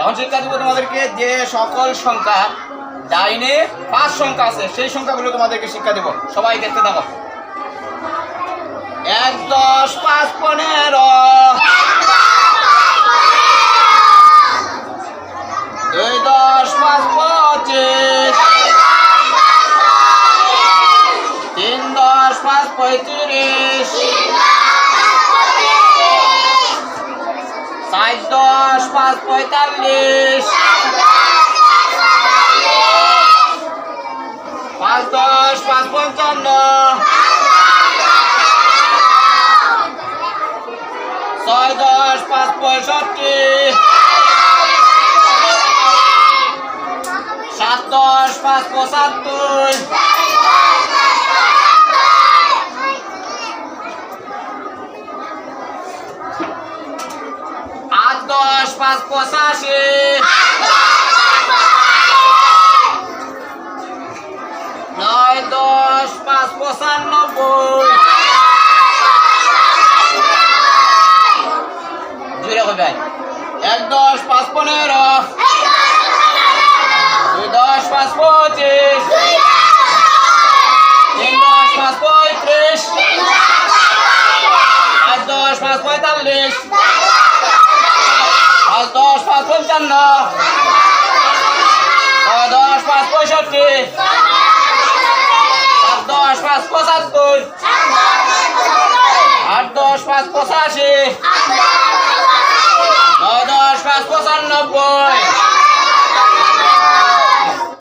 এখন শিক্ষা দিব তোমাদেরকে যে সকল সংখ্যা ডাইনে পাঁচ সংখ্যা আছে, সেই সংখ্যাগুলো তোমাদেরকে শিক্ষা দেব। সবাই দেখতে থাকো। এক, দশ, পাঁচ, পনেরো। দুই, দশ, পাঁচ, পঁচিশ। তিন, দশ, পাঁচ, পঁয়ত্রিশ চার দশ পাঁচ পঁয়তাল্লিশ। পাঁচ দশ পাঁচ পঞ্চান্ন। ছয় দশ পাঁচ পঁয়ষট্টি। সাত দশ পাঁচ পঁচাত্তর আট দশ পাঁচ পঁচাশি নয়, দশ, পাঁচ পঁচানব্বই জুড়ে কবে এক, দশ, পাঁচ, পনেরো। দুই, দশ, পাঁচ, পঁচিশ। তিন, দশ, পাঁচ, পঁয়ত্রিশ। পাঁচ, দশ, পাঁচ, পঁয়তাল্লিশ। পাঁচ দশ পাঁচ পঞ্চান্ন। ছয় দশ পাঁচ পঁয়ষট্টি। সাত দশ পাঁচ পঁচাত্তর। আট দশ পাঁচ পঁচাশি। নয় দশ পাঁচ পঁচানব্বই।